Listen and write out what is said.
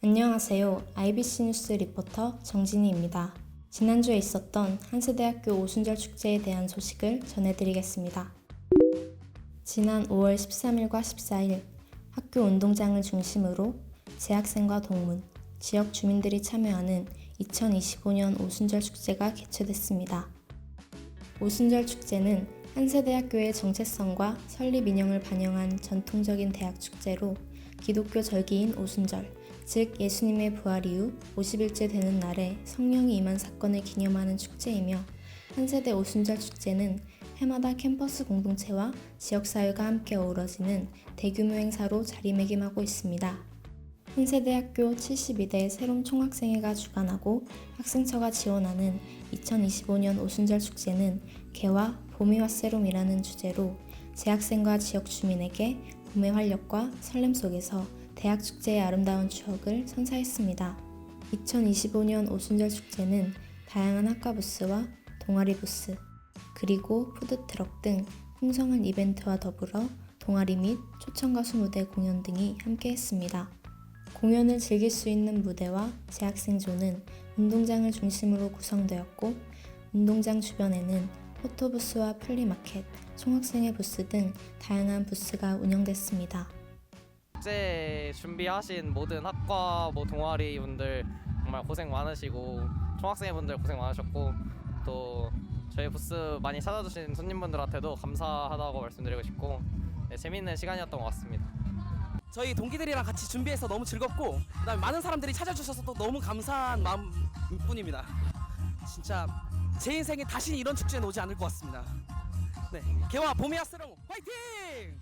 안녕하세요. IBC 뉴스 리포터 정진희입니다. 지난주에 있었던 한세대학교 오순절 축제에 대한 소식을 전해드리겠습니다. 지난 5월 13일과 14일 학교 운동장을 중심으로 재학생과 동문, 지역 주민들이 참여하는 2025년 오순절 축제가 개최됐습니다. 오순절 축제는 한세대학교의 정체성과 설립 인형을 반영한 전통적인 대학 축제로 기독교 절기인 오순절, 즉 예수님의 부활 이후 50일째 되는 날에 성령이 임한 사건을 기념하는 축제이며 한세대 오순절 축제는 해마다 캠퍼스 공동체와 지역사회가 함께 어우러지는 대규모 행사로 자리매김하고 있습니다. 한세대학교 72대 새롬 총학생회가 주관하고 학생처가 지원하는 2025년 오순절 축제는 개화 봄이 왔세롬이라는 주제로 재학생과 지역 주민에게 봄의 활력과 설렘 속에서 대학 축제의 아름다운 추억을 선사했습니다. 2025년 오순절 축제는 다양한 학과 부스와 동아리 부스, 그리고 푸드트럭 등 풍성한 이벤트와 더불어 동아리 및 초청 가수 무대 공연 등이 함께했습니다. 공연을 즐길 수 있는 무대와 재학생존은 운동장을 중심으로 구성되었고 운동장 주변에는 포토부스와 플리마켓, 총학생회 부스 등 다양한 부스가 운영됐습니다. 축제 준비하신 모든 학과 뭐 동아리 분들 정말 고생 많으시고 총학생 분들 고생 많으셨고 또 저희 부스 많이 찾아주신 손님분들한테도 감사하다고 말씀드리고 싶고 네, 재밌는 시간이었던 것 같습니다. 저희 동기들이랑 같이 준비해서 너무 즐겁고 그다음에 많은 사람들이 찾아주셔서 또 너무 감사한 마음뿐입니다. 진짜 제 인생에 다시 이런 축제는 오지 않을 것 같습니다. 네, 개화 봄이야 스롱 화이팅!